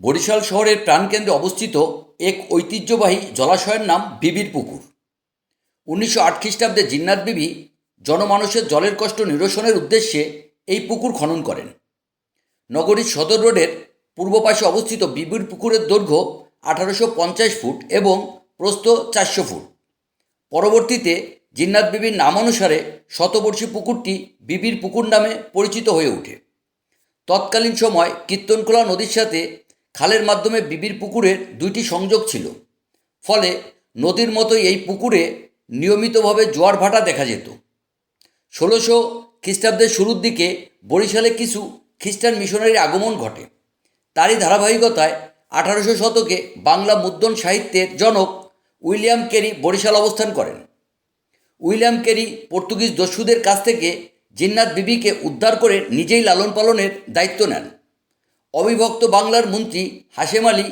বরিশাল শহরের প্রাণকেন্দ্রে অবস্থিত এক ঐতিহ্যবাহী জলাশয়ের নাম বিবির পুকুর উনিশশো আট খ্রিস্টাব্দে জিন্নাত বিবি জনমানুষের জলের কষ্ট নিরসনের উদ্দেশ্যে এই পুকুর খনন করেন। নগরীর সদর রোডের পূর্ব পাশে অবস্থিত বিবির পুকুরের দৈর্ঘ্য আঠারোশো পঞ্চাশ ফুট এবং প্রস্থ চারশো ফুট। পরবর্তীতে জিন্নাত বিবির নাম অনুসারে শতবর্ষী পুকুরটি বিবির পুকুর নামে পরিচিত হয়ে ওঠে। তৎকালীন সময় কীর্তনখোলা নদীর সাথে খালের মাধ্যমে বিবির পুকুরের দুইটি সংযোগ ছিল। ফলে নদীর মতোই এই পুকুরে নিয়মিতভাবে জোয়ার ভাটা দেখা যেত। ষোলোশো খ্রিস্টাব্দের শুরুর দিকে বরিশালে কিছু খ্রিস্টান মিশনারির আগমন ঘটে। তারই ধারাবাহিকতায় আঠারোশো শতকে বাংলা মুদ্রণ সাহিত্যের জনক উইলিয়াম কেরি বরিশাল অবস্থান করেন। উইলিয়াম কেরি পর্তুগিজ দস্যুদের কাছ থেকে জিন্নাত বিবিকে উদ্ধার করে নিজেই লালন পালনের দায়িত্ব নেন। অবিভক্ত বাংলার মন্ত্রী হাশেম আলী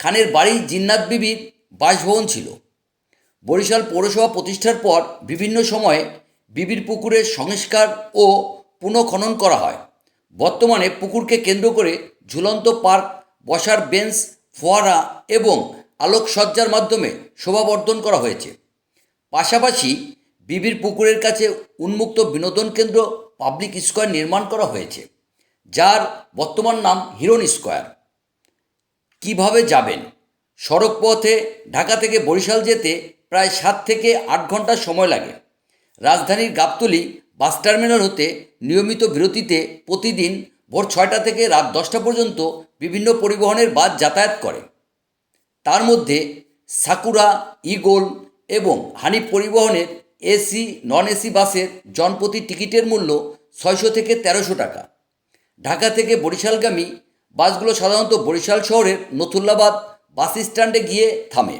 খানের বাড়ি জিন্নাত বিবির বাসভবন ছিল। বরিশাল পৌরসভা প্রতিষ্ঠার পর বিভিন্ন সময়ে বিবির পুকুরের সংস্কার ও পুনঃখনন করা হয়। বর্তমানে পুকুরকে কেন্দ্র করে ঝুলন্ত পার্ক, বসার বেঞ্চ, ফোয়ারা এবং আলোকসজ্জার মাধ্যমে শোভাবর্ধন করা হয়েছে। পাশাপাশি বিবির পুকুরের কাছে উন্মুক্ত বিনোদন কেন্দ্র পাবলিক স্কোয়ার নির্মাণ করা হয়েছে। যার বর্তমান নাম হিরন স্কোয়ার। কীভাবে যাবেন? সড়ক পথে ঢাকা থেকে বরিশাল যেতে প্রায় সাত থেকে আট ঘণ্টা সময় লাগে। রাজধানীর গাবতলী বাস টার্মিনাল হতে নিয়মিত বিরতিতে প্রতিদিন ভোর ছয়টা থেকে রাত দশটা পর্যন্ত বিভিন্ন পরিবহনের বাস যাতায়াত করে। তার মধ্যে সাকুরা ইগোল এবং হানিফ পরিবহনের এসি, নন এসি বাসের জনপ্রতি টিকিটের মূল্য ছয়শো থেকে তেরোশো টাকা। ঢাকা থেকে বরিশালগামী বাসগুলো সাধারণত বরিশাল শহরের নথুল্লাবাদ বাস স্ট্যান্ডে গিয়ে থামে।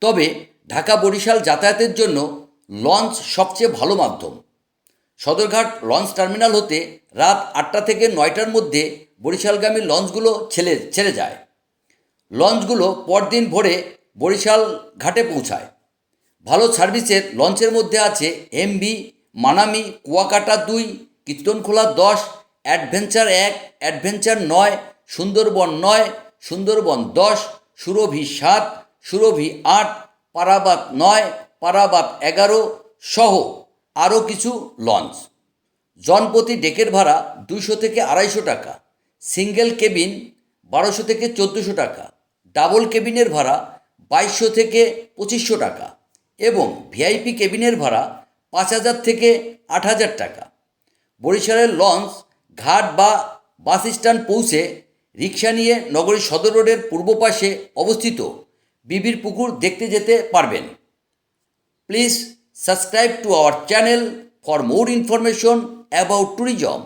তবে ঢাকা বরিশাল যাতায়াতের জন্য লঞ্চ সবচেয়ে ভালো মাধ্যম। সদরঘাট লঞ্চ টার্মিনাল হতে রাত আটটা থেকে নয়টার মধ্যে বরিশালগামী লঞ্চগুলো ছেড়ে ছেড়ে যায়। লঞ্চগুলো পরদিন ভোরে বরিশাল ঘাটে পৌঁছায়। ভালো সার্ভিসের লঞ্চের মধ্যে আছে এমবি, মানামি, কুয়াকাটা দুই কীর্তনখোলা দশ অ্যাডভেঞ্চার এক, অ্যাডভেঞ্চার নয়, সুন্দরবন নয়, সুন্দরবন দশ, সুরভি সাত, সুরভি আট, পারাবাত নয়, পারাবাত এগারো সহ আরও কিছু লঞ্চ। জনপ্রতি ডেকের ভাড়া দুশো থেকে আড়াইশো টাকা, সিঙ্গেল কেবিন বারোশো থেকে চোদ্দোশো টাকা, ডাবল কেবিনের ভাড়া বাইশশো থেকে পঁচিশশো টাকা এবং ভিআইপি কেবিনের ভাড়া পাঁচ হাজার থেকে আট হাজার টাকা। বরিশালের লঞ্চ ঘাট বা বাস স্ট্যান্ড পৌঁছে রিক্সা নিয়ে নগরীর সদর রোডের পূর্ব পাশে অবস্থিত বিবির পুকুর দেখতে যেতে পারবেন। Please subscribe to our channel for more information about tourism.